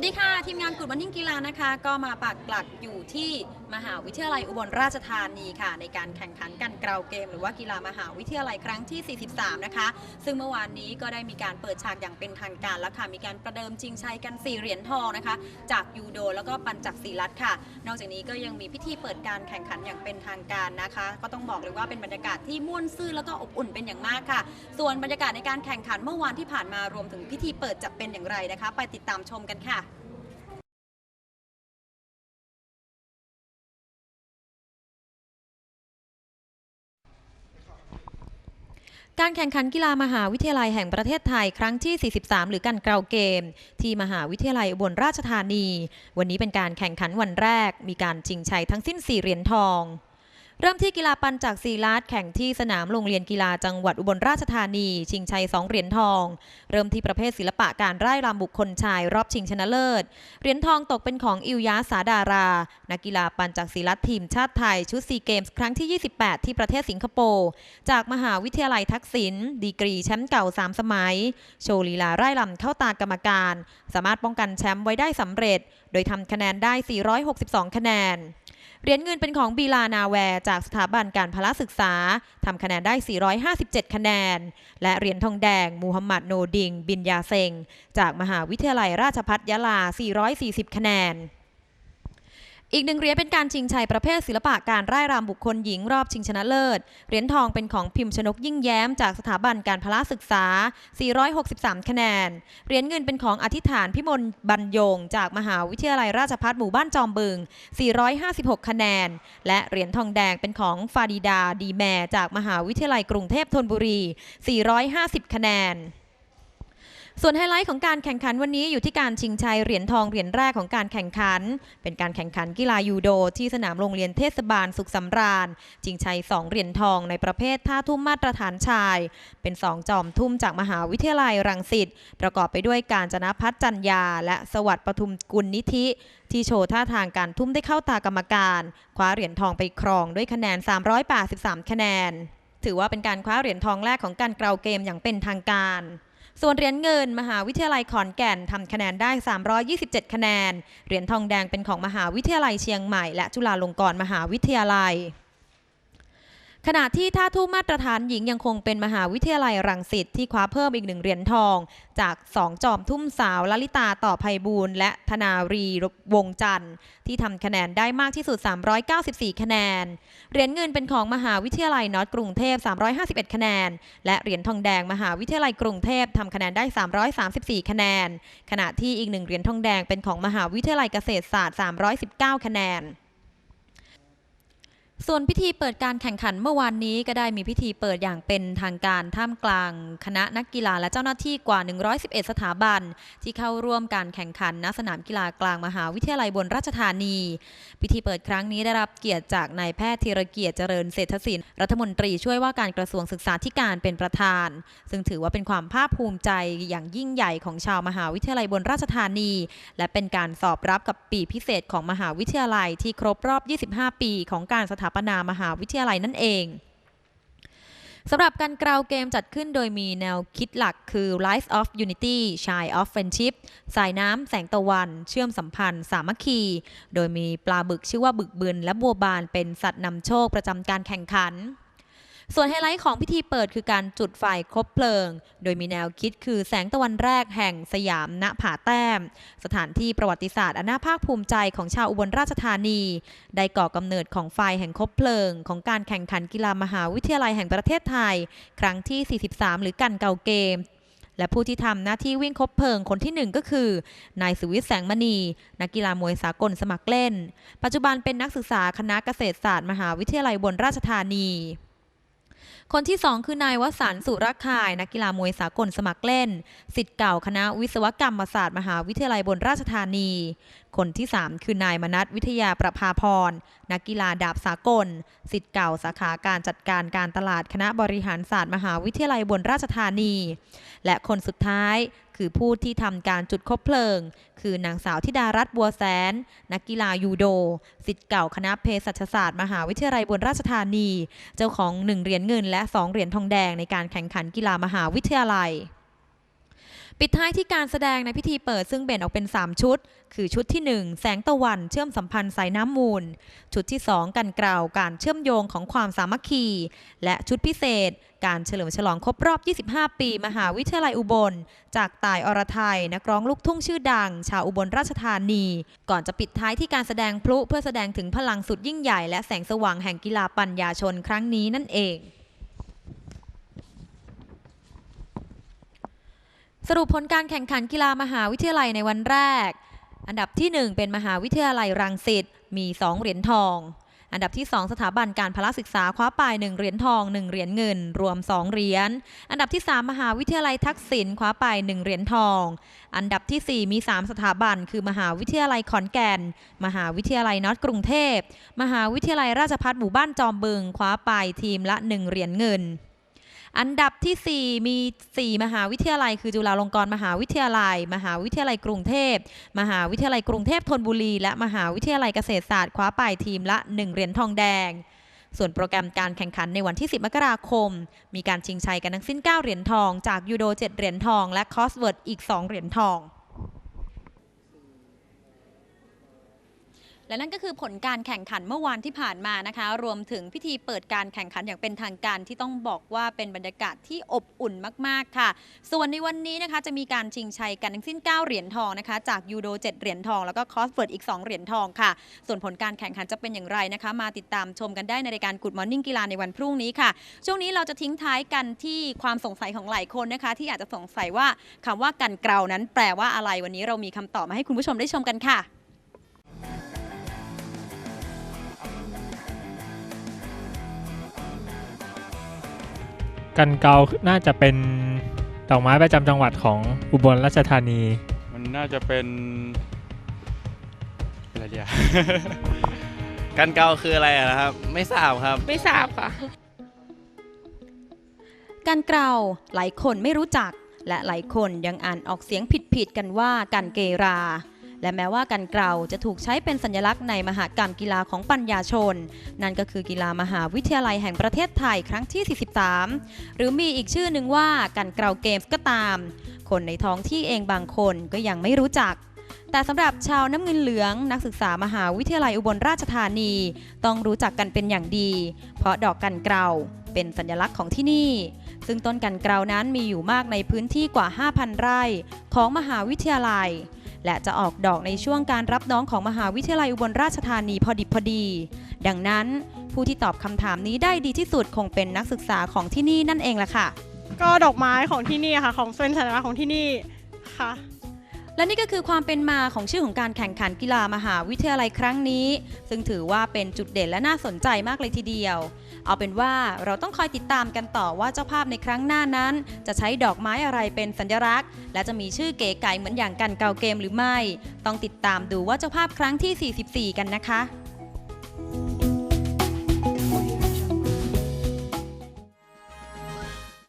วัสดีค่ะทีมงานกุดวันนิ่งกีฬานะคะ ก็มาปักหลักอยู่ที่มหาวิทยาลัยอุบลราชธานีค่ะ ในการแข่งขันกันเกราวเกม หรือว่ากีฬามหาวิทยาลัยครั้งที่ 43 นะคะ ซึ่งเมื่อวานนี้ก็ได้มีการเปิดฉากอย่างเป็นทางการแล้วค่ะ มีการประเดิมชิงชัยกัน 4 เหรียญทองนะคะ จากยูโด แล้วก็ปัญจักรีรัตค่ะ นอกจากนี้ก็ยังมีพิธีเปิดการแข่งขันอย่างเป็นทางการนะคะ ก็ต้องบอกเลยว่าเป็นบรรยากาศที่ม่วนซื่นแล้วก็อบอุ่นเป็นอย่างมากค่ะ ส่วนบรรยากาศในการแข่งขันเมื่อวานที่ผ่านมารวมถึงพิธีเปิดจะเป็นอย่างไรนะคะ ไปติดตามชมกันค่ะ การแข่งขันกีฬามหาวิทยาลัยแห่งประเทศไทยครั้งที่ 43 หรือการเกราเกม ที่มหาวิทยาลัยอุบลราชธานี วันนี้เป็นการแข่งขันวันแรก มีการชิงชัยทั้งสิ้น 4 เหรียญทอง เริ่มที่กีฬาปัญจากซีลาดแข่งที่สนามโรงเรียนกีฬาจังหวัดอุบลราชธานี ชิงชัย 2 เหรียญทอง เริ่มที่ประเภทศิลปะการร่ายรำบุคคลชายรอบชิงชนะเลิศ เหรียญทองตกเป็นของอิวยาสาดารา นักกีฬาปัญจากศิลัดทีมชาติไทยชุดซีเกมส์ครั้งที่ 28 ที่ประเทศสิงคโปร์จากมหาวิทยาลัยทักษิณดีกรีแชมป์เก่า 3 สมัย โชว์ลีลาร่ายรำเข้าตากรรมการ สามารถป้องกันแชมป์ไว้ได้สำเร็จ โดยทำคะแนนได้ 462 คะแนน เหรียญเงินเป็นของบีลานาแวร์จากสถาบันการพละศึกษาทำคะแนนได้ 457 คะแนน และเหรียญทองแดงมูฮัมหมัดโนดิง บินยาเซง จากมหาวิทยาลัยราชพัฏยะลา 440 คะแนน อีกหนึ่งเหรียญเป็นการชิงชัยประเภทศิลปะการร่ายรำบุคคลหญิงรอบชิงชนะเลิศ เหรียญทองเป็นของพิมพ์ชนกยิ่งแย้มจากสถาบันการพละศึกษา 463 คะแนน เหรียญเงินเป็นของอธิษฐานพิมลบรรยง จากมหาวิทยาลัยราชภัฏหมู่บ้านจอมบึง 456 คะแนน และเหรียญทองแดงเป็นของฟาดิดาดีแมจากมหาวิทยาลัยกรุงเทพธนบุรี 450 คะแนน ส่วนไฮไลท์ของการแข่งขันวันนี้อยู่ที่การชิงชัยเหรียญทองเหรียญแรกของการแข่งขัน เป็นการแข่งขันกีฬายูโด ที่สนามโรงเรียนเทศบาลสุขสำราญชิงชัย 2 เหรียญทองในประเภทท่าทุ่มมาตรฐานชาย เป็น 2 จอมทุ่มจากมหาวิทยาลัยรังสิตประกอบไปด้วยการจนะพัฒน์จันยา และสวัสดิ์ปทุมกุลนิธิ ที่โชว์ท่าทางการทุ่มได้เข้าตากรรมการ คว้าเหรียญทองไปครองด้วยคะแนน 383 คะแนน ถือว่าเป็นการคว้าเหรียญทองแรกของการเกราวเกมอย่างเป็นทางการ ส่วนเหรียญเงิน มหาวิทยาลัยขอนแก่นทำคะแนนได้ 327 คะแนน เหรียญทองแดงเป็นของมหาวิทยาลัยเชียงใหม่และจุฬาลงกรณ์มหาวิทยาลัย ขณะที่ท่าทุ่มมาตรฐานหญิงยังคงเป็นมหาวิทยาลัยรังสิตที่คว้าเพิ่มอีกหนึ่งเหรียญทอง จาก 2 จอมทุ่มสาวลลิตาต่อภัยบูลย์และธนารีวงจันทร์ ที่ทำคะแนนได้มากที่สุด 394 คะแนน เหรียญเงินเป็นของมหาวิทยาลัยนอตกรุงเทพ 351 คะแนน และเหรียญทองแดงมหาวิทยาลัยกรุงเทพทำคะแนนได้ 334 คะแนน ขณะที่อีกหนึ่งเหรียญทองแดงเป็นของมหาวิทยาลัยเกษตรศาสตร์ 319 คะแนน ส่วนพิธีเปิดการแข่งขันเมื่อวานนี้ก็ได้มีพิธีเปิดอย่างเป็นทางการท่ามกลาง คณะนักกีฬาและเจ้าหน้าที่กว่า 111 สถาบัน ที่เข้าร่วมการแข่งขันณสนามกีฬากลางมหาวิทยาลัยบนราชธานี พิธีเปิดครั้งนี้ได้รับเกียรติจากนายแพทย์ธีรเกียรติเจริญเศรษฐศิลป์รัฐมนตรีช่วยว่าการกระทรวงศึกษาธิการเป็นประธาน ซึ่งถือว่าเป็นความภาคภูมิใจอย่างยิ่งใหญ่ของชาวมหาวิทยาลัยบนราชธานี และเป็นการสอบรับกับปีพิเศษของมหาวิทยาลัยที่ครบรอบ 25 ปี ของการสถาปนามหาวิทยาลัยนั่นเองสำหรับการกราวเกมจัดขึ้นโดยมีแนวคิดหลักคือ Life of Unity Shine of Friendship สายน้ำแสงตะวัน เชื่อมสัมพันธ์ สามัคคี โดยมีปลาบึกชื่อว่าบึกบืนและบัวบานเป็นสัตว์นำโชคประจำการแข่งขัน ส่วนไฮไลท์ของพิธีเปิดคือการจุดไฟครบเพลิง โดยมีแนวคิดคือแสงตะวันแรกแห่งสยามณผาแต้ม สถานที่ประวัติศาสตร์อันน่าภาคภูมิใจของชาวอุบลราชธานี ได้ก่อกำเนิดของไฟแห่งคบเพลิง ของการแข่งขันกีฬามหาวิทยาลัยแห่งประเทศไทย ครั้งที่ 43 หรือกันเก่าเกมและผู้ที่ทำหน้าที่วิ่งคบเพลิงคนที่หนึ่งก็คือ นายสุวิทย์แสงมณี นักกีฬามวยสากลสมัครเล่น ปัจจุบันเป็นนักศึกษาคณะเกษตรศาสตร์ มหาวิทยาลัยอุบนราชธานี คนที่ 2 คือนายวสันสุรค่าย นักกีฬามวยสากลสมัครเล่นสิทธิ์เก่าคณะวิศวกรรมศาสตร์มหาวิทยาลัยบนราชธานีคนที่ 3 คือนายมนัทวิทยาประภาพร นักกีฬาดาบสากล สิทธิ์เก่าสาขาการจัดการการตลาดคณะบริหารศาสตร์มหาวิทยาลัยบนราชธานี และคนสุดท้ายคือผู้ที่ทำการจุดคบเพลิง คือนางสาวธิดารัตน์บัวแสน นักกีฬายูโดสิทธิ์เก่าคณะเภสัชศาสตร์ มหาวิทยาลัยบนราชธานี เจ้าของ 1 เหรียญเงินและ 2 เหรียญทองแดงในการแข่งขันกีฬามหาวิทยาลัย ปิดท้ายที่การแสดงในพิธีเปิดซึ่งแบ่งออกเป็น 3 ชุด คือชุดที่ 1 แสงตะวันเชื่อมสัมพันธ์สายน้ำมูล ชุดที่ 2 กันกล่าวการเชื่อมโยงของความสามัคคี และชุดพิเศษ การเฉลิมฉลองครบรอบ 25 ปี มหาวิทยาลัยอุบล จากตายอรไทย นักร้องลูกทุ่งชื่อดัง ชาวอุบลราชธานี ก่อนจะปิดท้ายที่การแสดงพลุเพื่อแสดงถึงพลังสุดยิ่งใหญ่และแสงสว่างแห่งกีฬาปัญญาชนครั้งนี้นั่นเอง สรุปผลการแข่งขันกีฬามหาวิทยาลัยในวันแรก อันดับที่ 1 เป็นมหาวิทยาลัยรังสิตมี 2 เหรียญทอง อันดับที่ 2 สถาบันการพละศึกษาคว้าไป 1 เหรียญทอง 1 เหรียญเงิน รวม 2 เหรียญ อันดับที่ 3 มหาวิทยาลัยทักษิณคว้าไป 1 เหรียญทอง อันดับทีสี่4 มี 3 สถาบัน คือมหาวิทยาลัยขอนแก่น มหาวิทยาลัยน็อตกรุงเทพ มหาวิทยาลัยราชภัฏหมู่บ้านจอมบึงคว้าไปทีมละ 1 เหรียญเงิน อันดับทีสี่ 4 มี 4 มหาวิทยาลัย คือจุฬาลงกรณ์มหาวิทยาลัย มหาวิทยาลัยกรุงเทพ มหาวิทยาลัยกรุงเทพธนบุรี และมหาวิทยาลัยเกษตรศาสตร์คว้าไปทีมละ 1 เหรียญทองแดง ส่วนโปรแกรมการแข่งขันในวันที่ 10 มกราคม มีการชิงชัยกันทั้งสิ้น 9 เหรียญทอง จากยูโด 7 เหรียญทอง และคอสเวิร์ดอีก 2 เหรียญทอง และนั่นก็คือผลการแข่งขันเมื่อวานที่ผ่านมานะคะ รวมถึงพิธีเปิดการแข่งขันอย่างเป็นทางการที่ต้องบอกว่าเป็นบรรยากาศที่อบอุ่นมาก ๆ ค่ะ ส่วนในวันนี้นะคะจะมีการชิงชัยกันทั้งสิ้น 9 เหรียญทองนะคะ จากยูโด 7 เหรียญทอง แล้วก็คอสเฟิร์ดอีก 2 เหรียญทองค่ะ ส่วนผลการแข่งขันจะเป็นอย่างไรนะคะ มาติดตามชมกันได้ในรายการ Good Morning กีฬาในวันพรุ่งนี้ค่ะ ช่วงนี้เราจะทิ้งท้ายกันที่ความสงสัยของหลายคนนะคะ ที่อาจจะสงสัยว่าคำว่ากันเกลานั้นแปลว่าอะไรวันนี้เรามีคำตอบมาให้คุณผู้ชมได้ชมกันค่ะ กันเกาน่าจะเป็นดอกไม้ประจำจังหวัดของอุบลราชธานี มันน่าจะเป็นอะไรเดียวกันเกาคืออะไรอะนะครับ ไม่ทราบครับ ไม่ทราบค่ะกันเกลาหลายคนไม่รู้จัก และหลายคนยังอ่านออกเสียงผิดๆกันว่ากันเกรา และแม้ว่ากันเกลาจะถูกใช้เป็นสัญลักษณ์ในมหากรรมกีฬาของปัญญาชน นั่นก็คือกีฬามหาวิทยาลัยแห่งประเทศไทยครั้งที่ 43 หรือมีอีกชื่อหนึ่งว่ากันเกลาเกมส์ก็ตาม คนในท้องที่เองบางคนก็ยังไม่รู้จักแต่สำหรับชาวน้ำเงินเหลืองนักศึกษามหาวิทยาลัยอุบลราชธานี ต้องรู้จักกันเป็นอย่างดี เพราะดอกกันเกลาเป็นสัญลักษณ์ของที่นี่ ซึ่งต้นกันเกลานั้นมีอยู่มากในพื้นที่กว่า 5,000 ไร่ของมหาวิทยาลัย และจะออกดอกในช่วงการรับน้องของมหาวิทยาลัยอุบลราชธานีพอดิบพอดี ดังนั้นผู้ที่ตอบคำถามนี้ได้ดีที่สุดคงเป็นนักศึกษาของที่นี่นั่นเองแหละค่ะ ก็ดอกไม้ของที่นี่ค่ะ ของเป็นสัญลักษณ์ของที่นี่ค่ะ และนี่ก็คือความเป็นมาของชื่อของการแข่งขันกีฬามหาวิทยาลัยครั้งนี้ ซึ่งถือว่าเป็นจุดเด่นและน่าสนใจมากเลยทีเดียว เอาเป็นว่าเราต้องคอยติดตามกันต่อว่าเจ้าภาพในครั้งหน้านั้น จะใช้ดอกไม้อะไรเป็นสัญลักษณ์ และจะมีชื่อเก๋ไก๋เหมือนอย่างกันเกาเกมหรือไม่ ต้องติดตามดูว่าเจ้าภาพครั้งที่ 44 กันนะคะ